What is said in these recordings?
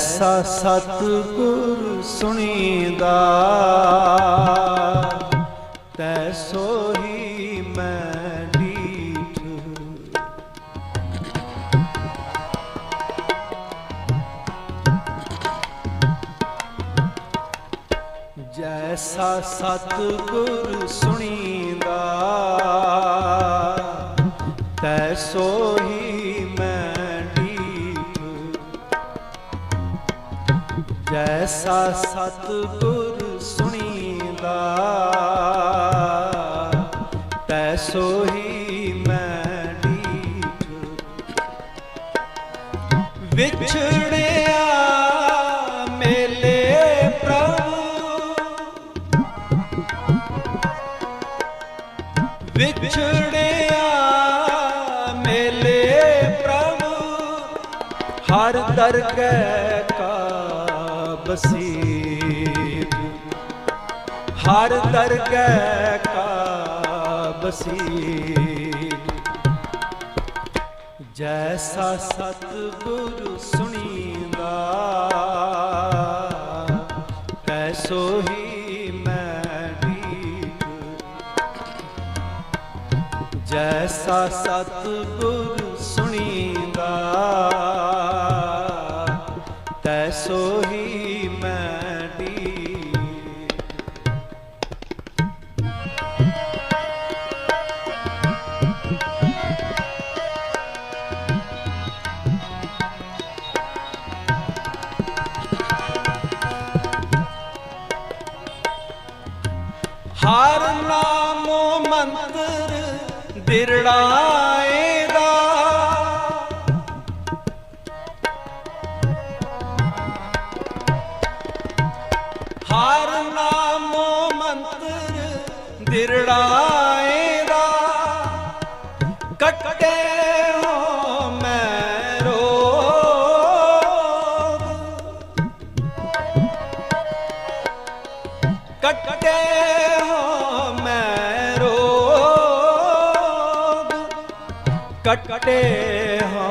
ਜੈਸਾ ਸਤਿਗੁਰ ਸੁਣੀਦਾ। ਤੈਸੋ ਹੀ ਮੈਂ ਡੀਠ ਜੈਸਾ ਸਤਿਗੁਰ ਸੁਣੀਦਾ ਤੈਸੋ ਹੀ ਜੈਸਾ ਸਤਿਗੁਰ ਸੁਣੀਦਾ ਤੈਸੋ ਹੀ ਮੈਂ ਡੀਠ ਵਿਛੜਿਆ ਮੇਲੇ ਪ੍ਰਭੂ। ਵਿਛੜਿਆ ਮੇਲੇ ਪ੍ਰਭੂ। ਹਰ ਦਰਗਹਿ ਕਾ ਬਸੀਰ ਹਰ ਦਰਗਹਿ ਕਾ ਬਸੀਰ ਜੈਸਾ ਸਤਿਗੁਰ ਸੁਣੀਦਾ, ਤੈਸੋ ਹੀ ਮੈਂ ਡੀਠ ਜੈਸਾ ਸਤਿਗੁਰ ਸੁਣੀਦਾ, ਤੈਸੋ પીરડા ਕਟੇ ਹੋ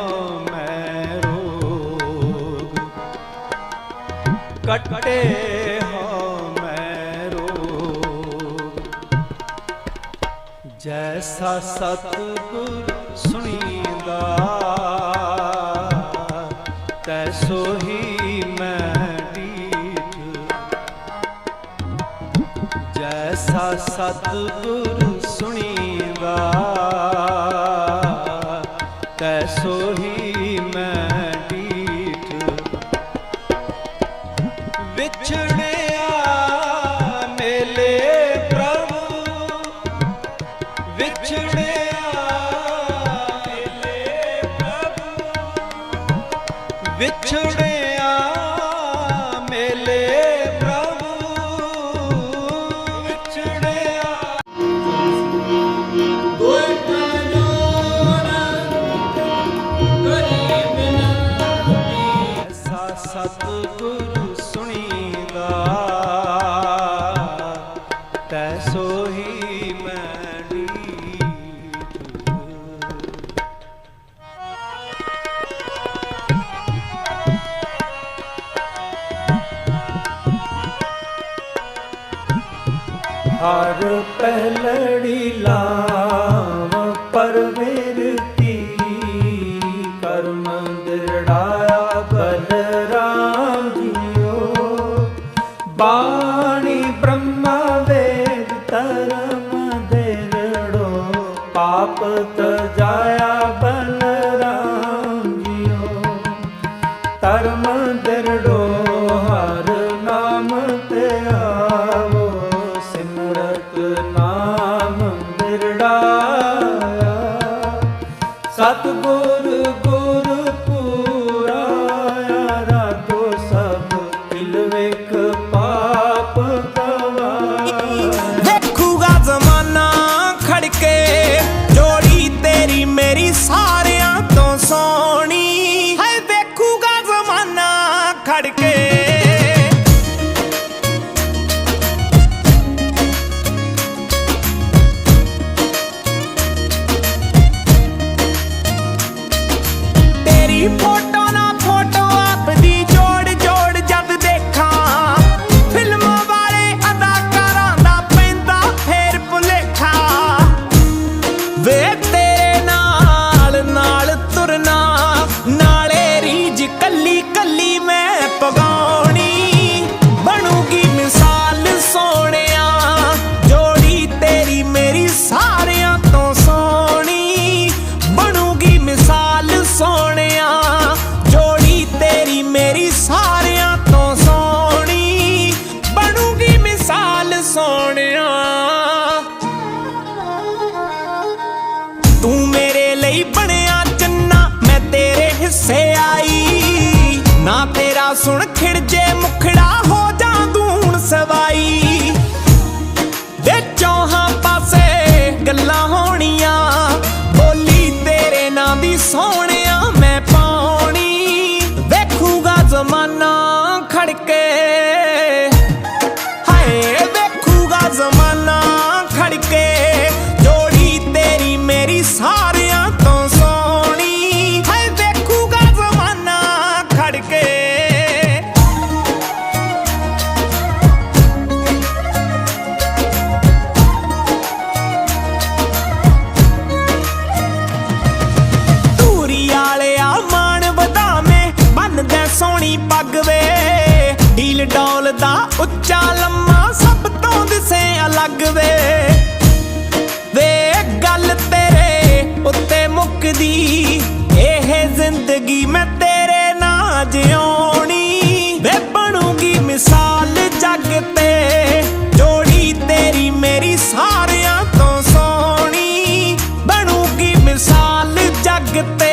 ਮੈਂ ਰੋਗ। ਕੱਟੇ ਹੋ ਮੈਂ ਰੋਗ। ਜੈਸਾ ਸਤਗੁਰ ਸੁਣੀਦਾ, ਤੈਸੋ ਹੀ ਮੈਂ ਡੀਠ ਜੈਸਾ ਸਤਿਗੁਰ ਸੁਣੀਦਾ ਤੈਸੋ ਹੀ ਮੈਂ ਡੀਠ। ਵਿਛੜਿਆ ਮੇਲੇ ਪ੍ਰਭੂ ਵਿਛੜਿਆ ਮੇਲੇ ਪ੍ਰਭੂ। ਵਿਛੜਿਆ ਹਰ ਪਹਿਲੜੀ ਲਾਵ ਪਰਵੇਰਤੀ ਕਰਮ ਦਿਰੜਾਇਆ ਬਲਰਾਮ ਜੀਓ ਬਾਣੀ ਬ੍ਰਹਮਾ ਵੇਦ ਧਰਮ ਦਿਰੜੋ, ਪਾਪ ਤਜਾਇਆ ਸਤਗੁਰ ਤੇਰੀ ਤੂੰ ਮੇਰੇ ਲਈ ਬਣਿਆ ਚੰਨਾ, ਮੈਂ ਤੇਰੇ ਹਿੱਸੇ ਆਈ। ਨਾ ਤੇਰਾ ਸੁਣ ਖਿੜਜੇ ਮੁਖੜਾ ਹੋ ਜਾਂਦੂਣ ਸਵਾਈ। ਦੇ ਚੌਹਾਂ ਪਾਸੇ ਗੱਲਾਂ ਹੋ ਉੱਚਾ ਲੰਮਾ ਸਭ ਤੋਂ ਦਿਸੇ ਅਲੱਗ ਵੇ। ਵੇ, ਗੱਲ ਤੇਰੇ ਉੱਤੇ ਮੁੱਕਦੀ। ਇਹ ਜ਼ਿੰਦਗੀ ਮੈਂ ਤੇਰੇ ਨਾਲ ਜਿਉਣੀ। ਵੇ, ਬਣੂਗੀ ਮਿਸਾਲ ਜੱਗ ਤੇ। ਜੋੜੀ ਤੇਰੀ ਮੇਰੀ ਸਾਰਿਆਂ ਤੋਂ ਸੋਹਣੀ। ਬਣੂਗੀ ਮਿਸਾਲ ਜੱਗ ਤੇ।